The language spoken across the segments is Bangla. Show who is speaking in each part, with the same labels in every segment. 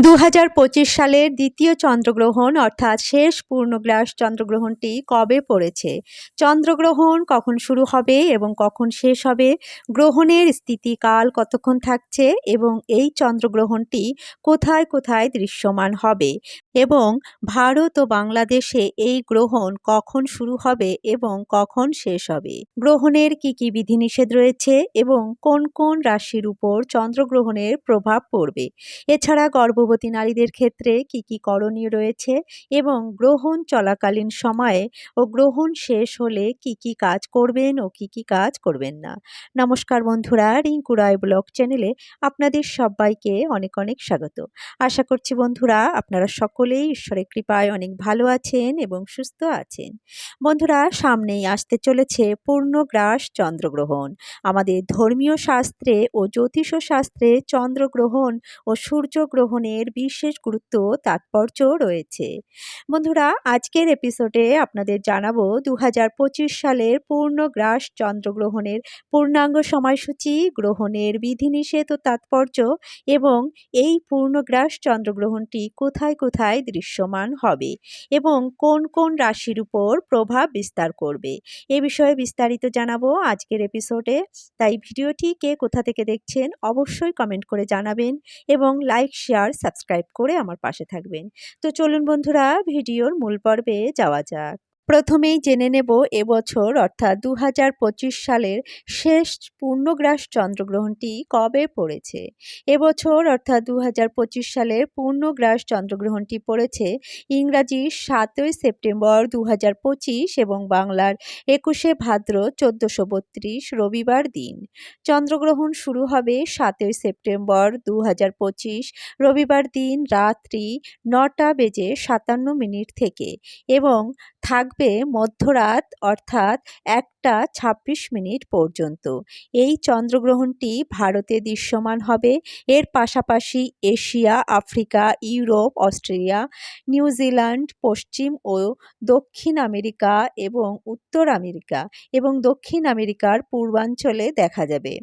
Speaker 1: দু হাজার পঁচিশ সালের দ্বিতীয় চন্দ্রগ্রহণ, অর্থাৎ শেষ পূর্ণগ্রাস চন্দ্রগ্রহণটি কবে পড়েছে? চন্দ্রগ্রহণ কখন শুরু হবে এবং কখন শেষ হবে? গ্রহণের স্থিতিকাল কতক্ষণ থাকছে এবং এই চন্দ্রগ্রহণটি কোথায় কোথায় দৃশ্যমান হবে? এবং ভারত ও বাংলাদেশে এই গ্রহণ কখন শুরু হবে এবং কখন শেষ হবে? গ্রহণের কি কি বিধিনিষেধ রয়েছে এবং কোন কোন রাশির উপর চন্দ্রগ্রহণের প্রভাব পড়বে? এছাড়া গর্ভবতী নারীদের ক্ষেত্রে কি কি করণীয় রয়েছে এবং গ্রহণ চলাকালীন সময়ে ও গ্রহণ শেষ হলে কি কি কাজ করবেন ও কি কি কাজ করবেন না? নমস্কার বন্ধুরা, রিঙ্কু রায় ব্লগ চ্যানেলে আপনাদের সবাইকে অনেক অনেক স্বাগত। আশা করছি বন্ধুরা আপনারা সকলেই ঈশ্বরের কৃপায় অনেক ভালো আছেন এবং সুস্থ আছেন। বন্ধুরা, সামনেই আসতে চলেছে পূর্ণগ্রাস চন্দ্রগ্রহণ। আমাদের ধর্মীয় শাস্ত্রে ও জ্যোতিষ শাস্ত্রে চন্দ্রগ্রহণ ও সূর্যগ্রহণের বিশেষ গুরুত্ব তাৎপর্য রয়েছে। বন্ধুরা, আজকের এপিসোডে আপনাদের জানাব দু হাজার পঁচিশ সালের পূর্ণ পূর্ণগ্রাস চন্দ্রগ্রহণের পূর্ণাঙ্গ সময়সূচি, গ্রহণের বিধিনিষেধ ও তাৎপর্য এবং এই পূর্ণগ্রাস চন্দ্রগ্রহণটি কোথায় কোথায় দৃশ্যমান হবে এবং কোন কোন রাশির উপর প্রভাব বিস্তার করবে এ বিষয়ে বিস্তারিত জানাব আজকের এপিসোডে তাই ভিডিওটি কে কোথা থেকে দেখছেন অবশ্যই কমেন্ট করে জানাবেন এবং লাইক শেয়ার সাবস্ক্রাইব করে আমার পাশে থাকবেন। তো চলুন বন্ধুরা ভিডিওর মূল পর্বে যাওয়া যাক। প্রথমেই জেনে নেব এবছর, অর্থাৎ দু হাজার পঁচিশ সালের শেষ পূর্ণগ্রাস চন্দ্রগ্রহণটি কবে পড়েছে? এবছর, অর্থাৎ দু হাজার পঁচিশ সালের পূর্ণগ্রাস চন্দ্রগ্রহণটি পড়েছে ইংরাজি সাতই সেপ্টেম্বর দু হাজার পঁচিশ এবং বাংলার একুশে ভাদ্র চোদ্দোশো বত্রিশ রবিবার দিন। চন্দ্রগ্রহণ শুরু হবে সাতই সেপ্টেম্বর দু হাজার পঁচিশ রবিবার দিন রাত্রি নটা বেজে সাতান্ন মিনিট থেকে এবং থাকবে মধ্যরাত অর্থাৎ একটা ছাব্বিশ মিনিট পর্যন্ত। এই চন্দ্রগ্রহণটি ভারতে দৃশ্যমান হবে। এর পাশাপাশি Asia, Africa, Europe, Australia New Zealand পশ্চিম ও দক্ষিণ আমেরিকা এবং উত্তর আমেরিকা এবং দক্ষিণ আমেরিকার পূর্বাঞ্চলে দেখা যাবে।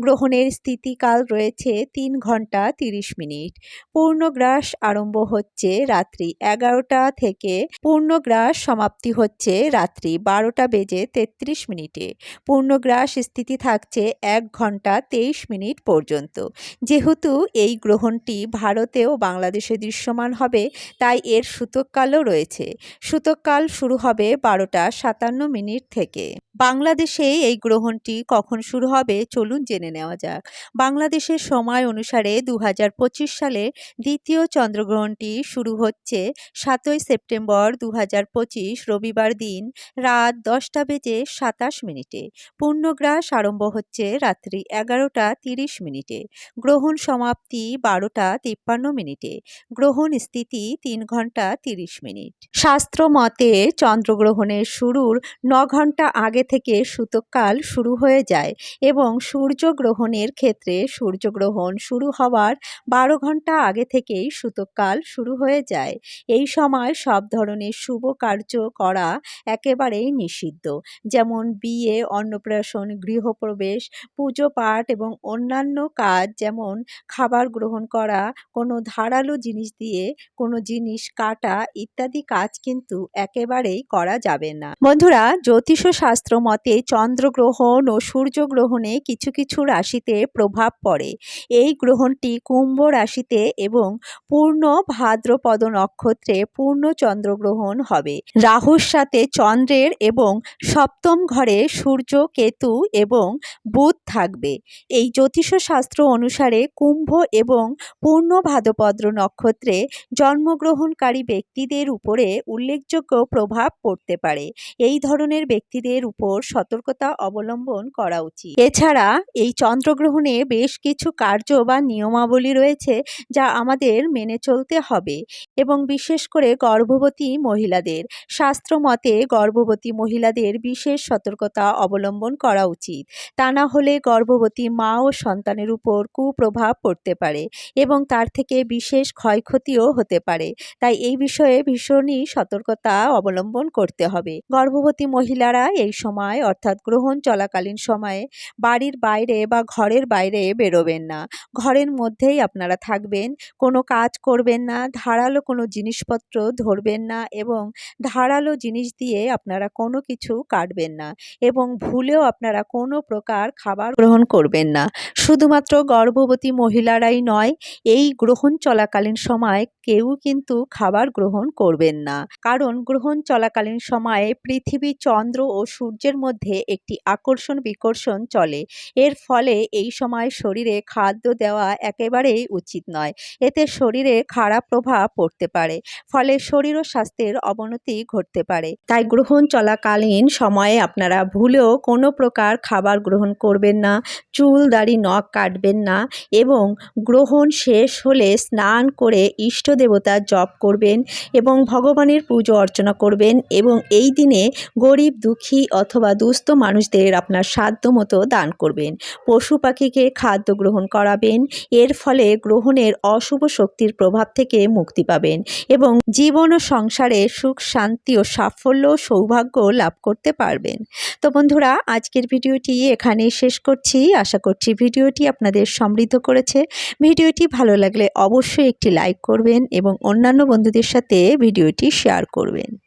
Speaker 1: গ্রহণের স্থিতিকাল রয়েছে তিন ঘণ্টা তিরিশ মিনিট। পূর্ণগ্রাস আরম্ভ হচ্ছে রাত্রি এগারোটা থেকে পূর্ণগ্রাস সমাপ্তি হচ্ছে রাত্রি বারোটা বেজে তেত্রিশ মিনিটে। পূর্ণগ্রাস স্থিতি থাকছে এক ঘণ্টা তেইশ মিনিট পর্যন্ত। যেহেতু এই গ্রহণটি ভারতে ও বাংলাদেশে দৃশ্যমান হবে, তাই এর সূতককালও রয়েছে। সূতককাল শুরু হবে বারোটা সাতান্ন মিনিট থেকে। বাংলাদেশে এই গ্রহণটি কখন শুরু হবে? চলুন জেনে নেওয়া যাক। বাংলাদেশের সময় অনুসারে দু হাজার পঁচিশ সালে দ্বিতীয় চন্দ্রগ্রহণটি শুরু হচ্ছে সাতই সেপ্টেম্বর দু রবিবার দিন রাত দশটা বেজে সাতাশ মিনিটে। পূর্ণগ্রাস আরম্ভ হচ্ছে রাত্রি এগারোটা তিরিশ মিনিটে। গ্রহণ সমাপ্তি বারোটা তিপ্পান্ন মিনিটে। গ্রহণ স্থিতি তিন ঘণ্টা তিরিশ মিনিট। শাস্ত্র মতে চন্দ্রগ্রহণের শুরুর ন ঘণ্টা আগে থেকে সূতককাল শুরু হয়ে যায় এবং সূর্যগ্রহণের ক্ষেত্রে সূর্যগ্রহণ শুরু হওয়ার বারো ঘণ্টা আগে থেকেই সূতককাল শুরু হয়ে যায়। এই সময় সব ধরনের শুভ কার্য করা একেবারেই নিষিদ্ধ। যেমন বিয়ে, অন্নপ্রাশন, গৃহপ্রবেশ, পুজো পাঠ এবং অন্যান্য কাজ, যেমন খাবার গ্রহণ করা, কোনো ধারালো জিনিস দিয়ে কোনো জিনিস কাটা ইত্যাদি কাজ কিন্তু একেবারেই করা যাবে না। বন্ধুরা জ্যোতিষ শাস্ত্র মতে চন্দ্রগ্রহণ ও সূর্যগ্রহণে কিছু কিছু রাশিতে প্রভাব পড়ে। এই গ্রহণটি কুম্ভ রাশিতে এবং পূর্ণ ভাদ্রপদ নক্ষত্রে পূর্ণ চন্দ্রগ্রহণ হবে। রাহুর সাথে চন্দ্রের এবং সপ্তম ঘরে সূর্য, কেতু এবং বুধ থাকবে। এই জ্যোতিষ শাস্ত্র অনুসারে কুম্ভ এবং পূর্ণ ভাদ্রপদ্র নক্ষত্রে জন্মগ্রহণকারী ব্যক্তিদের উপরে উল্লেখযোগ্য প্রভাব পড়তে পারে। এই ধরনের ব্যক্তিদের উপর সতর্কতা অবলম্বন করা উচিত। এছাড়া এই চন্দ্রগ্রহণে বেশ কিছু কার্য বা নিয়মাবলী রয়েছে যা আমাদের মেনে চলতে হবে এবং বিশেষ করে গর্ভবতী মহিলাদের। শাস্ত্র মতে গর্ভবতী মহিলাদের বিশেষ সতর্কতা অবলম্বন করা উচিত। তা না হলে গর্ভবতী মা ও সন্তানের উপর কুপ্রভাব পড়তে পারে এবং তার থেকে বিশেষ ক্ষয়ক্ষতিও হতে পারে। তাই এই বিষয়ে ভীষণই সতর্কতা অবলম্বন করতে হবে। গর্ভবতী মহিলারা এই সময় অর্থাৎ গ্রহণ চলাকালীন সময়ে বাড়ির বাইরে বাইরে বা ঘরের বাইরে বেরোবেন না। ঘরের মধ্যেই আপনারা থাকবেন, কোনো কাজ করবেন না, ধারালো কোনো জিনিসপত্র ধরবেন না এবং ধারালো জিনিস দিয়ে আপনারা কোনো কিছু কাটবেন না এবং ভুলেও আপনারা কোনো প্রকার খাবার গ্রহণ করবেন না। শুধুমাত্র গর্ভবতী মহিলারাই নয়, এই গ্রহণ চলাকালীন সময় কেউ কিন্তু খাবার গ্রহণ করবেন না। কারণ গ্রহণ চলাকালীন সময়ে পৃথিবী চন্দ্র ও সূর্যের মধ্যে একটি আকর্ষণ বিকর্ষণ চলে। এর ফলে এই সময় শরীরে খাদ্য দেওয়া একেবারেই উচিত নয়। এতে শরীরে খারাপ প্রভাব পড়তে পারে, ফলে শরীর ও স্বাস্থ্যের অবনতি ঘটতে পারে। তাই গ্রহণ চলাকালীন সময়ে আপনারা ভুলেও কোনো প্রকার খাবার গ্রহণ করবেন না, চুল, দাড়ি, নখ কাটবেন না এবং গ্রহণ শেষ হলে স্নান করে ইষ্ট দেবতার জপ করবেন এবং ভগবানের পুজো অর্চনা করবেন এবং এই দিনে গরিব, দুঃখী অথবা দুস্থ মানুষদের আপনার সাধ্য মতো দান করবেন। পশু পাখিকে খাদ্য গ্রহণ করাবেন। এর ফলে গ্রহণের অশুভ শক্তির প্রভাব থেকে মুক্তি পাবেন এবং জীবন ও সংসারে সুখ, শান্তি ও সাফল্য সৌভাগ্য লাভ করতে পারবেন। তো বন্ধুরা, আজকের ভিডিওটি এখানেই শেষ করছি। আশা করছি ভিডিওটি আপনাদের সমৃদ্ধ করেছে। ভিডিওটি ভালো লাগলে অবশ্যই একটি লাইক করবেন এবং অন্যান্য বন্ধুদের সাথে ভিডিওটি শেয়ার করবেন।